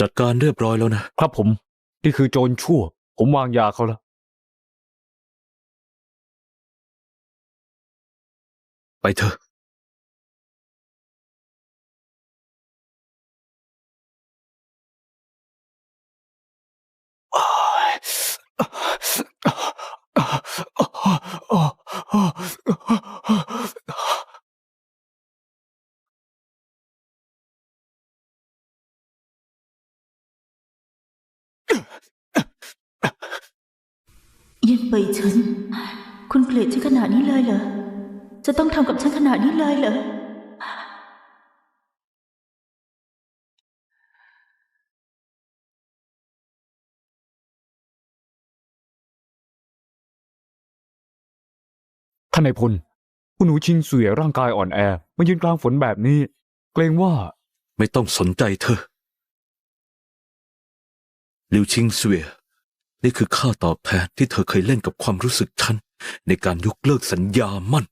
จัดการเรียบร้อยแล้วนะ ครับผม นี่คือโจรชั่ว ผมวางยาเขาแล้ว ไปเถอะ เย็นไปฉันคุณเกลียดฉันขนาดนี้เลยเหรอ จะต้องทำกับฉันขนาดนี้เลยเหรอ ท่านนายพลคุณหนูชิงเสวียร่างกายอ่อนแอ มายืนกลางฝนแบบนี้ เกรงว่า ไม่ต้องสนใจเธอหลิวชิงเสวีย นี่คือค่าตอบแทนที่เธอเคยเล่นกับความรู้สึกฉัน ในการยกเลิกสัญญามั่น